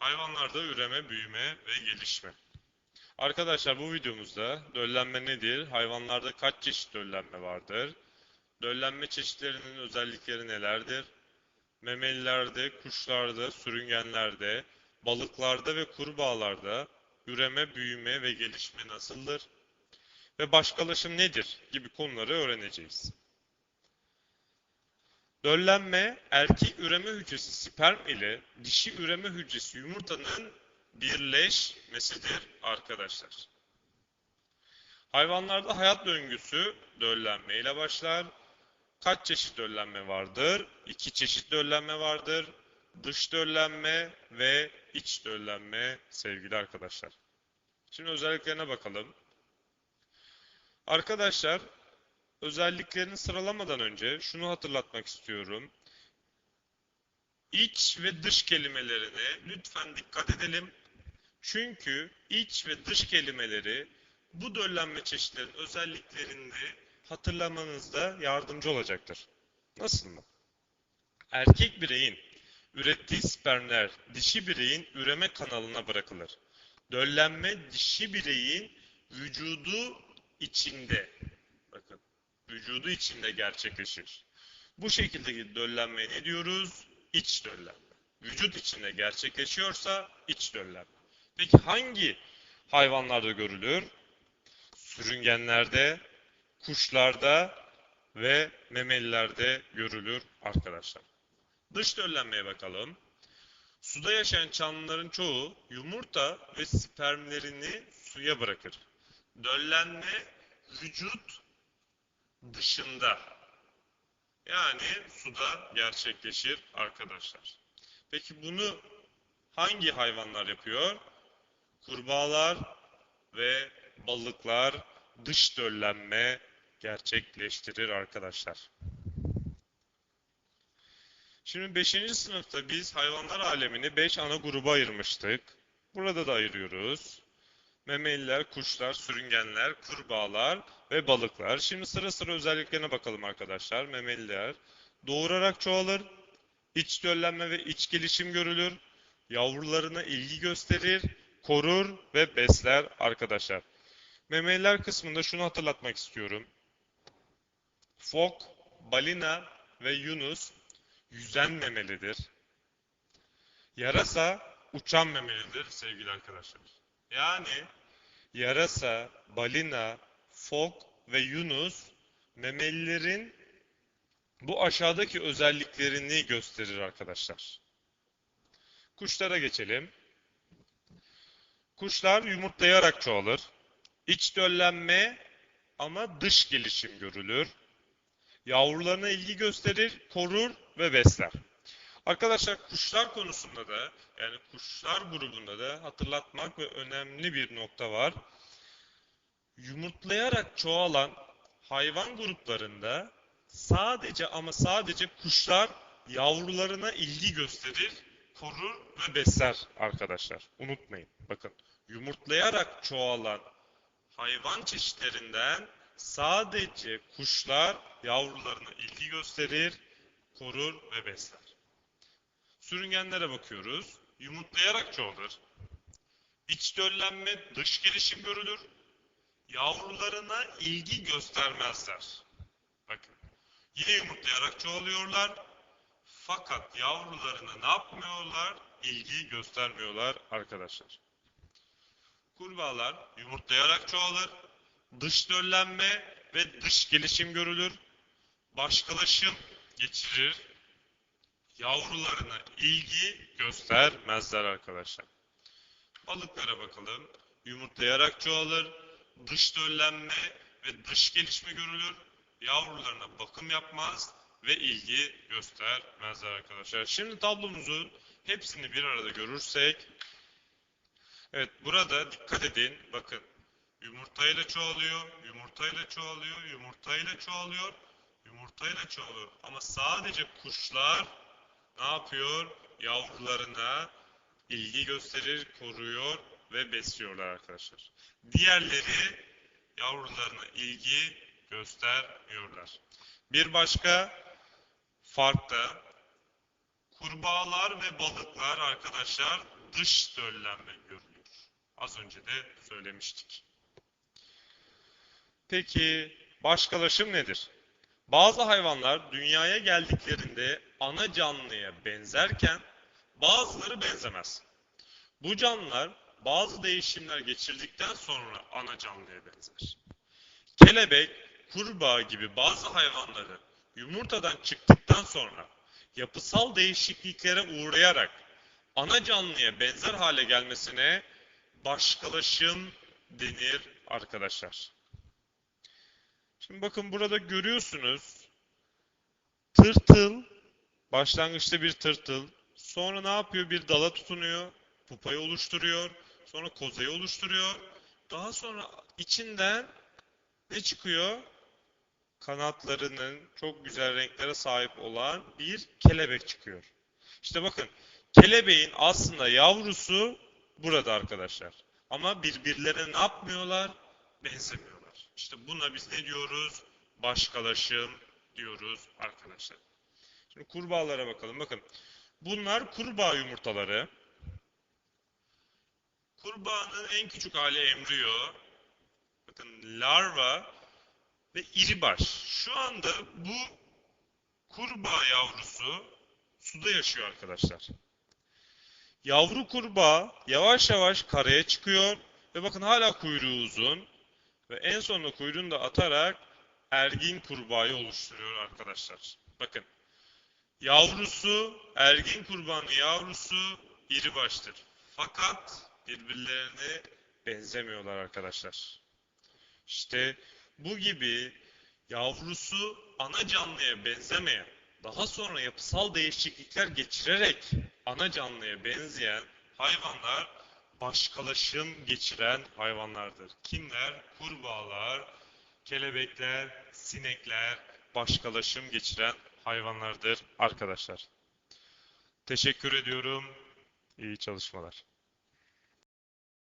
Hayvanlarda üreme, büyüme ve gelişme. Arkadaşlar bu videomuzda döllenme nedir? Hayvanlarda kaç çeşit döllenme vardır? Döllenme çeşitlerinin özellikleri nelerdir? Memelilerde, kuşlarda, sürüngenlerde, balıklarda ve kurbağalarda üreme, büyüme ve gelişme nasıldır? Ve başkalaşım nedir? gibi konuları öğreneceğiz. Döllenme, erkek üreme hücresi sperm ile dişi üreme hücresi yumurtanın birleşmesidir arkadaşlar. Hayvanlarda hayat döngüsü döllenme ile başlar. Kaç çeşit döllenme vardır? İki çeşit döllenme vardır. Dış döllenme ve iç döllenme sevgili arkadaşlar. Şimdi özelliklerine bakalım. Arkadaşlar özelliklerini sıralamadan önce şunu hatırlatmak istiyorum. İç ve dış kelimelerine lütfen dikkat edelim. Çünkü iç ve dış kelimeleri bu döllenme çeşitlerinin özelliklerini hatırlamanızda yardımcı olacaktır. Nasıl mı? Erkek bireyin ürettiği spermler dişi bireyin üreme kanalına bırakılır. Döllenme dişi bireyin vücudu içinde, vücudu içinde gerçekleşir. Bu şekildeki döllenmeye ne diyoruz? İç döllenme. Vücut içinde gerçekleşiyorsa iç döllenme. Peki hangi hayvanlarda görülür? Sürüngenlerde, kuşlarda ve memelilerde görülür arkadaşlar. Dış döllenmeye bakalım. Suda yaşayan canlıların çoğu yumurta ve spermlerini suya bırakır. Döllenme vücut dışında yani suda gerçekleşir arkadaşlar. Peki bunu hangi hayvanlar yapıyor? Kurbağalar ve balıklar dış döllenme gerçekleştirir arkadaşlar. Şimdi 5. sınıfta biz hayvanlar alemini 5 ana gruba ayırmıştık. Burada da ayırıyoruz. Memeliler, kuşlar, sürüngenler, kurbağalar ve balıklar. Şimdi sıra sıra özelliklerine bakalım arkadaşlar. Memeliler doğurarak çoğalır, iç döllenme ve iç gelişim görülür, yavrularına ilgi gösterir, korur ve besler arkadaşlar. Memeliler kısmında şunu hatırlatmak istiyorum. Fok, balina ve yunus yüzen memelidir. Yarasa uçan memelidir sevgili arkadaşlar. Yani yarasa, balina, fok ve yunus memelilerin bu aşağıdaki özelliklerini gösterir arkadaşlar. Kuşlara geçelim. Kuşlar yumurtlayarak çoğalır. İç döllenme ama dış gelişim görülür. Yavrularına ilgi gösterir, korur ve besler. Arkadaşlar kuşlar konusunda da yani kuşlar grubunda da hatırlatmak ve önemli bir nokta var. Yumurtlayarak çoğalan hayvan gruplarında sadece ama sadece kuşlar yavrularına ilgi gösterir, korur ve besler arkadaşlar. Unutmayın. Bakın yumurtlayarak çoğalan hayvan çeşitlerinden sadece kuşlar yavrularına ilgi gösterir, korur ve besler. Sürüngenlere bakıyoruz. Yumurtlayarak çoğalır. İç döllenme, dış gelişim görülür. Yavrularına ilgi göstermezler. Bakın. Yine yumurtlayarak çoğalıyorlar. Fakat yavrularına ne yapmıyorlar? İlgi göstermiyorlar arkadaşlar. Kurbağalar yumurtlayarak çoğalır. Dış döllenme ve dış gelişim görülür. Başkalaşım geçirir. Yavrularına ilgi göstermezler arkadaşlar. Balıklara bakalım. Yumurtlayarak çoğalır. Dış döllenme ve dış gelişme görülür. Yavrularına bakım yapmaz ve ilgi göstermezler arkadaşlar. Şimdi tablomuzun hepsini bir arada görürsek Evet burada dikkat edin. Bakın yumurtayla çoğalıyor, yumurtayla çoğalıyor, yumurtayla çoğalıyor, yumurtayla çoğalıyor. Ama sadece kuşlar ne yapıyor? Yavrularına ilgi gösterir, koruyor ve besliyorlar arkadaşlar. Diğerleri yavrularına ilgi göstermiyorlar. Bir başka fark da kurbağalar ve balıklar arkadaşlar dış döllenme görülüyor. Az önce de söylemiştik. Peki başkalaşım nedir? Bazı hayvanlar dünyaya geldiklerinde ana canlıya benzerken bazıları benzemez. Bu canlılar bazı değişimler geçirdikten sonra ana canlıya benzer. Kelebek, kurbağa gibi bazı hayvanları yumurtadan çıktıktan sonra yapısal değişikliklere uğrayarak ana canlıya benzer hale gelmesine başkalaşım denir arkadaşlar. Şimdi bakın burada görüyorsunuz tırtıl başlangıçta bir tırtıl sonra ne yapıyor? Bir dala tutunuyor, pupayı oluşturuyor, sonra kozayı oluşturuyor. Daha sonra içinden ne çıkıyor? Kanatlarının çok güzel renklere sahip olan bir kelebek çıkıyor. İşte bakın kelebeğin aslında yavrusu burada arkadaşlar. Ama birbirlerine ne yapmıyorlar? Benzemiyorlar. İşte buna biz ne diyoruz? Başkalaşım diyoruz arkadaşlar. Şimdi kurbağalara bakalım. Bakın bunlar kurbağa yumurtaları. Kurbağanın en küçük hali embriyo. Bakın larva ve iri baş. Şu anda bu kurbağa yavrusu suda yaşıyor arkadaşlar. Yavru kurbağa yavaş yavaş karaya çıkıyor ve bakın hala kuyruğu uzun ve en sonunda kuyruğunu da atarak ergin kurbağayı oluşturuyor arkadaşlar. Bakın yavrusu ergin kurbağanın yavrusu iri baştır. Fakat birbirlerine benzemiyorlar arkadaşlar. İşte bu gibi yavrusu ana canlıya benzemeyen, daha sonra yapısal değişiklikler geçirerek ana canlıya benzeyen hayvanlar başkalaşım geçiren hayvanlardır. Kimler? Kurbağalar, kelebekler, sinekler başkalaşım geçiren hayvanlardır arkadaşlar. Teşekkür ediyorum. İyi çalışmalar.